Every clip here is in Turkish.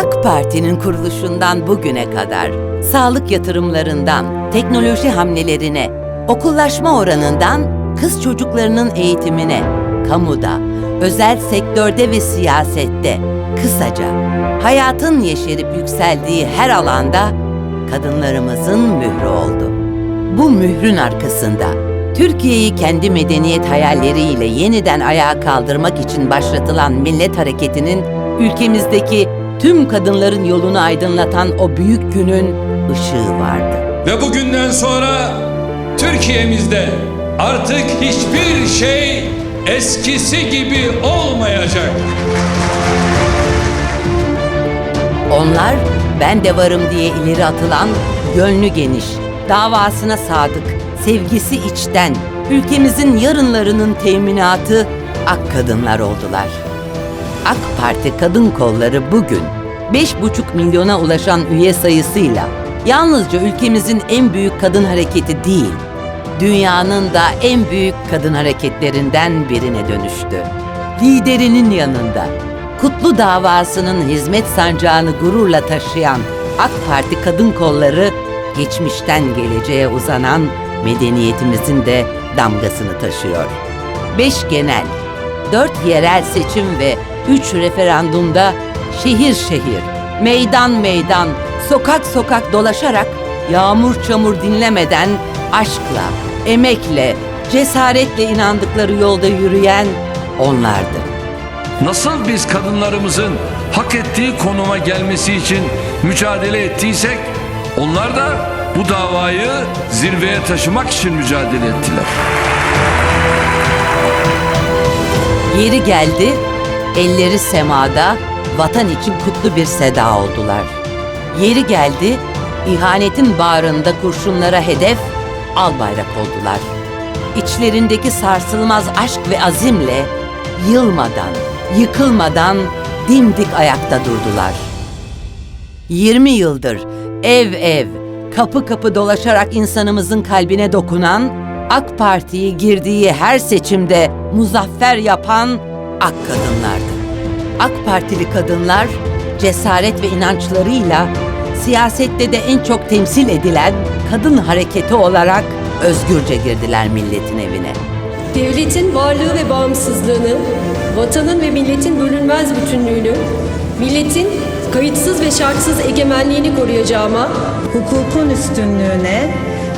AK Parti'nin kuruluşundan bugüne kadar sağlık yatırımlarından teknoloji hamlelerine, okullaşma oranından kız çocuklarının eğitimine, kamuda, özel sektörde ve siyasette, kısaca hayatın yeşerip yükseldiği her alanda kadınlarımızın mührü oldu. Bu mührün arkasında Türkiye'yi kendi medeniyet hayalleriyle yeniden ayağa kaldırmak için başlatılan millet hareketinin ülkemizdeki tüm kadınların yolunu aydınlatan o büyük günün ışığı vardı. Ve bugünden sonra Türkiye'mizde artık hiçbir şey eskisi gibi olmayacak. Onlar ben de varım diye ileri atılan gönlü geniş, davasına sadık, sevgisi içten, ülkemizin yarınlarının teminatı ak kadınlar oldular. AK Parti kadın kolları bugün 5,5 milyona ulaşan üye sayısıyla yalnızca ülkemizin en büyük kadın hareketi değil, dünyanın da en büyük kadın hareketlerinden birine dönüştü. Liderinin yanında Kutlu davasının hizmet sancağını gururla taşıyan AK Parti kadın kolları geçmişten geleceğe uzanan medeniyetimizin de damgasını taşıyor. Beş genel, dört yerel seçim ve üç referandumda şehir şehir, meydan meydan, sokak sokak dolaşarak yağmur çamur dinlemeden aşkla, emekle, cesaretle inandıkları yolda yürüyen onlardı. Nasıl biz kadınlarımızın hak ettiği konuma gelmesi için mücadele ettiysek onlar da bu davayı zirveye taşımak için mücadele ettiler. Yeri geldi, elleri semada, vatan için kutlu bir seda oldular. Yeri geldi, ihanetin bağrında kurşunlara hedef, al bayrak oldular. İçlerindeki sarsılmaz aşk ve azimle yılmadan, yıkılmadan dimdik ayakta durdular. 20 yıldır ev ev, kapı kapı dolaşarak insanımızın kalbine dokunan, AK Parti'yi girdiği her seçimde muzaffer yapan ak kadınlardı. AK Partili kadınlar cesaret ve inançlarıyla siyasette de en çok temsil edilen kadın hareketi olarak özgürce girdiler milletin evine. Devletin varlığı ve bağımsızlığını, vatanın ve milletin bölünmez bütünlüğünü, milletin kayıtsız ve şartsız egemenliğini koruyacağıma, hukukun üstünlüğüne,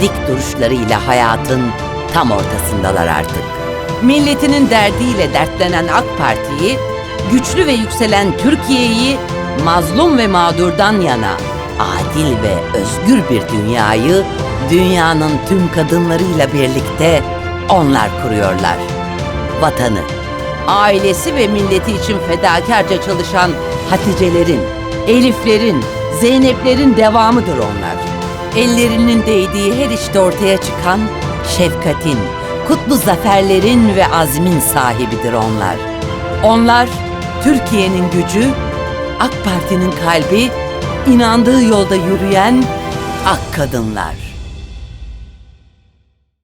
dik duruşlarıyla hayatın tam ortasındalar artık. Milletinin derdiyle dertlenen AK Parti'yi, güçlü ve yükselen Türkiye'yi mazlum ve mağdurdan yana adil ve özgür bir dünyayı dünyanın tüm kadınlarıyla birlikte onlar kuruyorlar. Vatanı, ailesi ve milleti için fedakarca çalışan Hatice'lerin, Elif'lerin, Zeynep'lerin devamıdır onlar. Ellerinin değdiği her işte ortaya çıkan şefkatin, kutlu zaferlerin ve azmin sahibidir onlar. Onlar Türkiye'nin gücü, AK Parti'nin kalbi, inandığı yolda yürüyen ak kadınlar.